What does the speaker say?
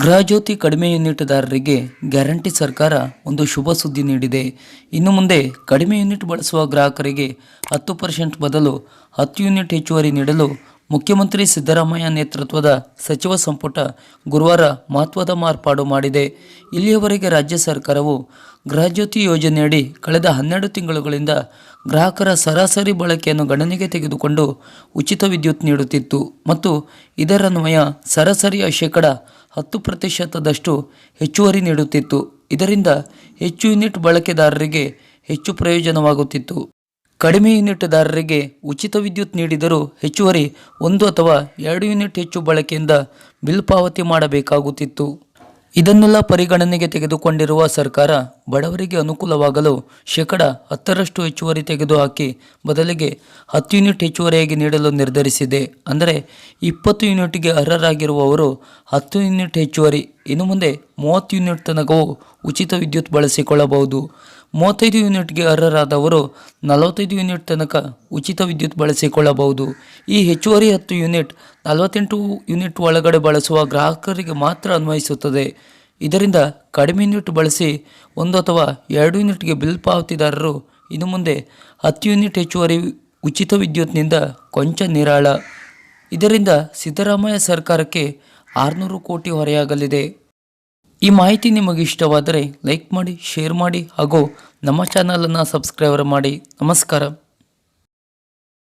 ಗೃಹಜ್ಯೋತಿ ಕಡಿಮೆ ಯೂನಿಟ್ದಾರರಿಗೆ ಗ್ಯಾರಂಟಿ ಸರ್ಕಾರ ಒಂದು ಶುಭ ಸುದ್ದಿ ನೀಡಿದೆ. ಇನ್ನು ಮುಂದೆ ಕಡಿಮೆ ಯೂನಿಟ್ ಬಳಸುವ ಗ್ರಾಹಕರಿಗೆ ಹತ್ತು ಪರ್ಸೆಂಟ್ ಬದಲು ಹತ್ತು ಯೂನಿಟ್ ಹೆಚ್ಚುವರಿ ನೀಡಲು ಮುಖ್ಯಮಂತ್ರಿ ಸಿದ್ದರಾಮಯ್ಯ ನೇತೃತ್ವದ ಸಚಿವ ಸಂಪುಟ ಗುರುವಾರ ಮಹತ್ವದ ಮಾರ್ಪಾಡು ಮಾಡಿದೆ. ಇಲ್ಲಿಯವರೆಗೆ ರಾಜ್ಯ ಸರ್ಕಾರವು ಗೃಹಜ್ಯೋತಿ ಯೋಜನೆಯಡಿ ಕಳೆದ ಹನ್ನೆರಡು ತಿಂಗಳುಗಳಿಂದ ಗ್ರಾಹಕರ ಸರಾಸರಿ ಬಳಕೆಯನ್ನು ಗಣನೆಗೆ ತೆಗೆದುಕೊಂಡು ಉಚಿತ ವಿದ್ಯುತ್ ನೀಡುತ್ತಿತ್ತು ಮತ್ತು ಇದರನ್ವಯ ಸರಾಸರಿಯ ಶೇಕಡ ಹತ್ತು ಪ್ರತಿಶತದಷ್ಟು ಹೆಚ್ಚುವರಿ ನೀಡುತ್ತಿತ್ತು. ಇದರಿಂದ ಹೆಚ್ಚು ಯೂನಿಟ್ ಬಳಕೆದಾರರಿಗೆ ಹೆಚ್ಚು ಪ್ರಯೋಜನವಾಗುತ್ತಿತ್ತು. ಕಡಿಮೆ ಯೂನಿಟ್ದಾರರಿಗೆ ಉಚಿತ ವಿದ್ಯುತ್ ನೀಡಿದರೂ ಹೆಚ್ಚುವರಿ ಒಂದು ಅಥವಾ ಎರಡು ಯೂನಿಟ್ ಹೆಚ್ಚು ಬಳಕೆಯಿಂದ ಬಿಲ್ ಪಾವತಿ ಮಾಡಬೇಕಾಗುತ್ತಿತ್ತು. ಇದನ್ನೆಲ್ಲ ಪರಿಗಣನೆಗೆ ತೆಗೆದುಕೊಂಡಿರುವ ಸರ್ಕಾರ ಬಡವರಿಗೆ ಅನುಕೂಲವಾಗಲು ಶೇಕಡ ಹತ್ತರಷ್ಟು ಹೆಚ್ಚುವರಿ ತೆಗೆದುಹಾಕಿ ಬದಲಿಗೆ ಹತ್ತು ಯೂನಿಟ್ ಹೆಚ್ಚುವರಿಯಾಗಿ ನೀಡಲು ನಿರ್ಧರಿಸಿದೆ. ಅಂದರೆ ಇಪ್ಪತ್ತು ಯೂನಿಟ್ಗೆ ಅರ್ಹರಾಗಿರುವವರು ಹತ್ತು ಯೂನಿಟ್ ಹೆಚ್ಚುವರಿ, ಇನ್ನು ಮುಂದೆ ಮೂವತ್ತು ಯೂನಿಟ್ ತನಕವೂ ಉಚಿತ ವಿದ್ಯುತ್ ಬಳಸಿಕೊಳ್ಳಬಹುದು. ಮೂವತ್ತೈದು ಯೂನಿಟ್ಗೆ ಅರ್ಹರಾದವರು ನಲವತ್ತೈದು ಯೂನಿಟ್ ತನಕ ಉಚಿತ ವಿದ್ಯುತ್ ಬಳಸಿಕೊಳ್ಳಬಹುದು. ಈ ಹೆಚ್ಚುವರಿ ಹತ್ತು ಯೂನಿಟ್ ನಲವತ್ತೆಂಟು ಯೂನಿಟ್ ಒಳಗಡೆ ಬಳಸುವ ಗ್ರಾಹಕರಿಗೆ ಮಾತ್ರ ಅನ್ವಯಿಸುತ್ತದೆ. ಇದರಿಂದ ಕಡಿಮೆ ಯೂನಿಟ್ ಬಳಸಿ ಒಂದು ಅಥವಾ ಎರಡು ಯೂನಿಟ್ಗೆ ಬಿಲ್ ಪಾವತಿದಾರರು ಇನ್ನು ಮುಂದೆ ಹತ್ತು ಯೂನಿಟ್ ಹೆಚ್ಚುವರಿ ಉಚಿತ ವಿದ್ಯುತ್ನಿಂದ ಕೊಂಚ ನಿರಾಳ. ಇದರಿಂದ ಸಿದ್ದರಾಮಯ್ಯ ಸರ್ಕಾರಕ್ಕೆ ಆರುನೂರು ಕೋಟಿ ಹೊರೆಯಾಗಲಿದೆ. ಈ ಮಾಹಿತಿ ನಿಮಗೆ ಇಷ್ಟವಾದರೆ ಲೈಕ್ ಮಾಡಿ ಶೇರ್ ಮಾಡಿ ಹಾಗೂ ನಮ್ಮ ಚಾನಲನ್ನು ಸಬ್ಸ್ಕ್ರೈಬರ್ ಮಾಡಿ. ನಮಸ್ಕಾರ.